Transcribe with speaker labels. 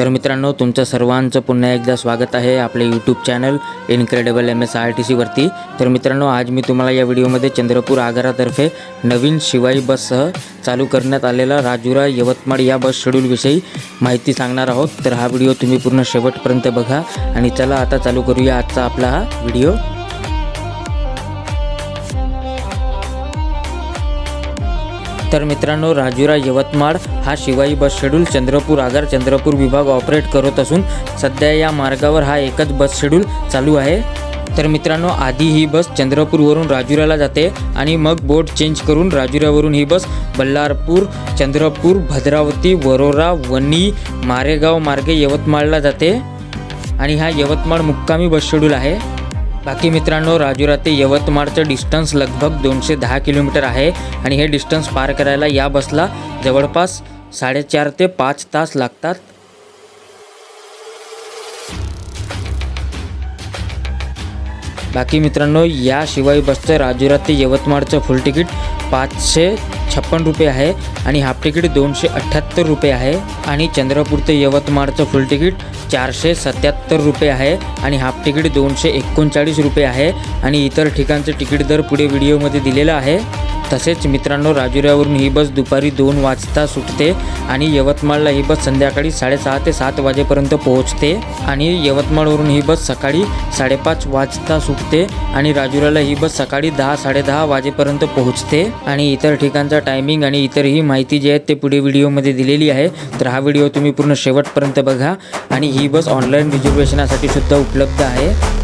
Speaker 1: तर मित्रांनो तुमचं सर्वांचं पुन्हा एकदा स्वागत आहे आपले YouTube channel incredible M S R T सीवरती तर मित्रांनो आज मी तुम्हाला या व्हिडिओमध्ये चंद्रपूर आगारातर्फे नवीन शिवाई बससह चालू करण्यात आलेला राजुरा यवतमाळ या बस शेड्यूलविषयी माहिती सांगणार आहोत. तर हा व्हिडिओ तुम्ही पूर्ण शेवटपर्यंत बघा आणि चला आता चालू करूया आजचा आपला हा व्हिडिओ. तर मित्रांनो राजुरा यवतमाळ हा शिवाई बस शेड्यूल चंद्रपूर आगार चंद्रपूर विभाग ऑपरेट करत असून सध्या या मार्गावर हा एकच बस शेड्यूल चालू आहे. तर मित्रांनो आधी ही बस चंद्रपूरवरून राजुराला जाते आणि मग बोट चेंज करून राजुऱ्यावरून ही बस बल्लारपूर चंद्रपूर भद्रावती वरोरा वणी मारेगाव मार्गे यवतमाळला जाते. आणि हा यवतमाळ मुक्कामी बस शेड्यूल आहे. बाकी मित्रांनो राजुरा ते यवतमाळचं डिस्टन्स लगभग दोनशे दहा किलोमीटर आहे आणि हे डिस्टन्स पार करायला या बसला. जवळपास साडेचार ते पाच तास लागतात. बाकी मित्रांनो याशिवाय बसचं राजुरा ते यवतमाळचं फुल तिकीट पाचशे छप्पन रुपये आहे आणि हाफ तिकीट दोनशे अठ्ठ्याहत्तर रुपये आहे. आणि चंद्रपूर ते यवतमाळचं फुल तिकीट चारशे सत्याहत्तर रुपये आहे. आणि हाफ तिकीट दोनशे एकोणचाळीस रुपये आहे. आणि इतर ठिकाणचं तिकीट दर पुढे व्हिडिओमध्ये दिलेलं आहे. तसेच मित्रांनो राजुऱ्यावरून ही बस दुपारी दोन वाजता सुटते आणि यवतमाळला ही बस संध्याकाळी साडेसहा ते सात वाजेपर्यंत पोहोचते. आणि यवतमाळवरून ही बस सकाळी साडेपाच वाजता सुटते आणि राजुऱ्याला ही बस सकाळी दहा साडेदहा वाजेपर्यंत पोहोचते. आणि इतर ठिकाणचा टायमिंग आणि इतरही माहिती जी आहे ते पुढे व्हिडिओमध्ये दिलेली आहे. तर हा व्हिडिओ तुम्ही पूर्ण शेवटपर्यंत बघा. आणि ही बस ऑनलाईन रिझर्वेशनासाठी सुद्धा उपलब्ध आहे.